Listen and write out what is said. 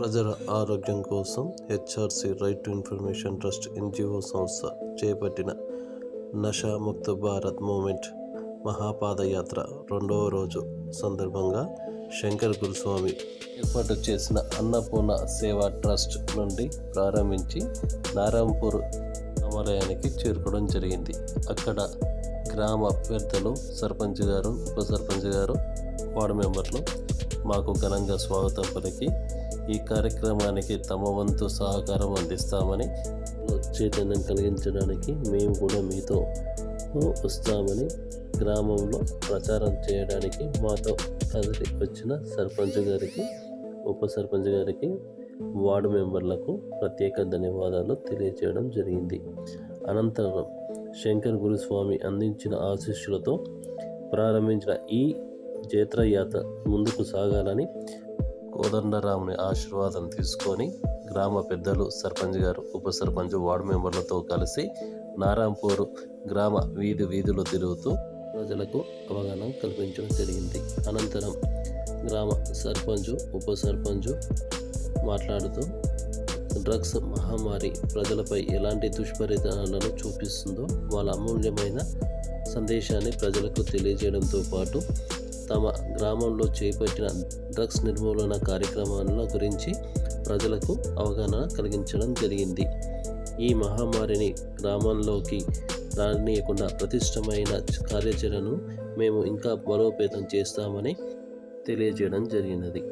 ప్రజల ఆరోగ్యం కోసం HRC right to information trust NGO సంస్థ చేపట్టిన నషా ముక్త భారత్ మూమెంట్ మహాపాదయాత్ర రెండవ రోజు సందర్భంగా శంకర్ గురుస్వామి ఏర్పాటు చేసిన అన్నపూర్ణ సేవా ట్రస్ట్ నుండి ప్రారంభించి నారాంపూర్ రామాలయానికి చేరుకోవడం జరిగింది. అక్కడ గ్రామ అభ్యర్థులు సర్పంచ్ గారు ఉప సర్పంచ్ గారు వార్డు మెంబర్లు మాకు ఘనంగా స్వాగతం పలికి ఈ కార్యక్రమానికి తమ వంతు సహకారం అందిస్తామని చైతన్యం కలిగించడానికి మేము కూడా మీతో వస్తామని గ్రామంలో ప్రచారం చేయడానికి మాతో కదిలి వచ్చిన సర్పంచ్ గారికి ఉప సర్పంచ్ గారికి వార్డు మెంబర్లకు ప్రత్యేక ధన్యవాదాలు తెలియజేయడం జరిగింది. అనంతరం శంకర్ గురుస్వామి అందించిన ఆశీస్సులతో ప్రారంభించిన ఈ జేత్రయాత్ర ముందుకు సాగాలని కోదండరాముని ఆశీర్వాదం తీసుకొని గ్రామ పెద్దలు సర్పంచ్ గారు ఉప సర్పంచ్ వార్డు మెంబర్లతో కలిసి నారాంపూర్ గ్రామ వీధి వీధులు తిరుగుతూ ప్రజలకు అవగాహన కల్పించడం జరిగింది. అనంతరం గ్రామ సర్పంచ్ ఉప సర్పంచ్ మాట్లాడుతూ డ్రగ్స్ మహమ్మారి ప్రజలపై ఎలాంటి దుష్పరిణామాలను చూపిస్తుందో వాళ్ళ అమూల్యమైన సందేశాన్ని ప్రజలకు తెలియజేయడంతో పాటు తమ గ్రామంలో చేపట్టిన డ్రగ్స్ నిర్మూలన కార్యక్రమాల గురించి ప్రజలకు అవగాహన కలిగించడం జరిగింది. ఈ మహమ్మారిని గ్రామంలోకి రానియకుండా ప్రతిష్టమైన కార్యాచరణను మేము ఇంకా బలోపేతం చేస్తామని తెలియజేయడం జరిగినది.